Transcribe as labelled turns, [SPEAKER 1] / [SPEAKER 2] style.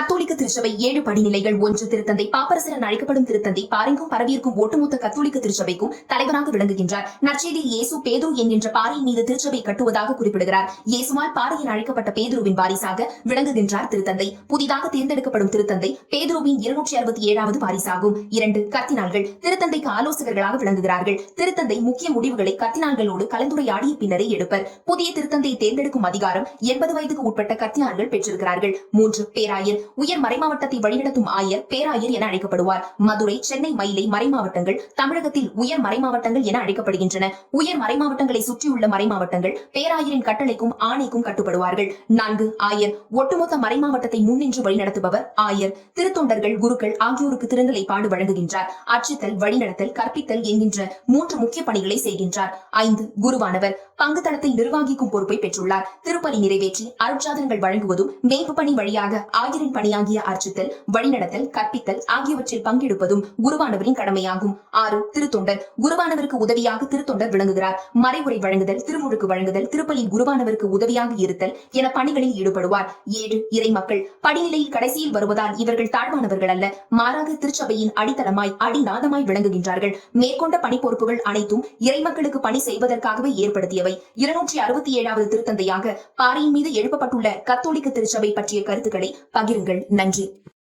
[SPEAKER 1] கத்தோலிக்க திருச்சபை ஏழு படிநிலைகள் ஒன்று திருத்தந்தை பாப்பரசர் அழைக்கப்படும் திருத்தந்தை பாரிங்கும் பரவியிருக்கும் ஒட்டுமொத்த கத்தோலிக்க திருச்சபைக்கும் தலைவராக விளங்குகின்றார். நற்செய்தியில் இயேசு பேது என்கின்ற பாறையின் மீது திருச்சபை கட்டுவதாக குறிப்பிடுகிறார். இயேசுவால் பாறை அழைக்கப்பட்ட பேதுருவின் வாரிசாக விளங்குகின்றார் திருத்தந்தை. புதிதாக தேர்ந்தெடுக்கப்படும் திருத்தந்தை பேதுருவின் இருநூற்றி அறுபத்தி ஏழாவது வாரிசாகும். இரண்டு கத்தினால்கள் திருத்தந்தைக்கு ஆலோசகர்களாக விளங்குகிறார்கள். திருத்தந்தை முக்கிய முடிவுகளை கத்தினால்களோடு கலந்துரையாடிய பின்னரே எடுப்பர். புதிய திருத்தந்தை தேர்ந்தெடுக்கும் அதிகாரம் எண்பது வயதுக்கு உட்பட்ட கர்த்தினால்கள் பெற்றிருக்கிறார்கள். மூன்று பேராயர் உயர் மறைமாவட்டத்தை வழிநடத்தும் ஆயர் பேராயர் என அழைக்கப்படுவார். மதுரை சென்னை மயிலை மறைமாவட்டங்கள் தமிழகத்தில் உயர் மறைமாவட்டங்கள் என அழைக்கப்படுகின்றன. உயர் மறைமாவட்டங்களை சுற்றியுள்ள மறைமாவட்டங்கள் பேராயரின் கட்டளைக்கும் ஆணைக்கும் கட்டுப்படுவார்கள். நான்கு ஆயர். ஒட்டுமொத்த மறைமாவட்டத்தை முன்னின்று வழிநடத்துபவர் ஆயர். திருத்தொண்டர்கள் குருக்கள் ஆகியோருக்கு திருநிலைப்பாடு வழங்குகின்றார். அச்சித்தல் வழிநடத்தல் கற்பித்தல் என்கின்ற மூன்று முக்கிய பணிகளை செய்கின்றார். ஐந்து குருவானவர். பங்கு தளத்தை நிர்வகிக்கும் பொறுப்பை பெற்றுள்ளார். திருப்பலி நிறைவேற்றி அருட்சாதனங்கள் வழங்குவதும் மேய்ப்பு பணி வழியாக ஆயரின் பணியாகிய அர்ச்சித்தல் வழிநடத்தல் கற்பித்தல் ஆகியவற்றில் பங்கெடுப்பதும் குருவானவரின் கடமையாகும். ஆறு திருத்தொண்டர். குருவானவருக்கு உதவியாக திருத்தொண்டர் விளங்குகிறார். மறைவுரை வழங்குதல் திருமுழுக்கு வழங்குதல் திருப்பலி குருவானவருக்கு உதவியாக இருத்தல் என பணிகளில் ஈடுபடுவார். ஏழு இறைமக்கள். படிநிலையில் கடைசியில் வருவதால் இவர்கள் தாழ்வானவர்கள் அல்ல. மாறாக திருச்சபையின் அடித்தளமாய் அடிநாதமாய் விளங்குகின்றார்கள். மேற்கொண்ட பணி பொறுப்புகள் அனைத்தும் இறைமக்களுக்கு பணி செய்வதற்காகவே ஏற்படுத்தியவை. இருநூற்றி அறுபத்தி ஏழாவது திருத்தந்தையாக பாறையின் மீது எழுப்பப்பட்டுள்ள கத்தோலிக்க திருச்சபை பற்றிய கருத்துக்களை பகிருங்கள். நன்றி.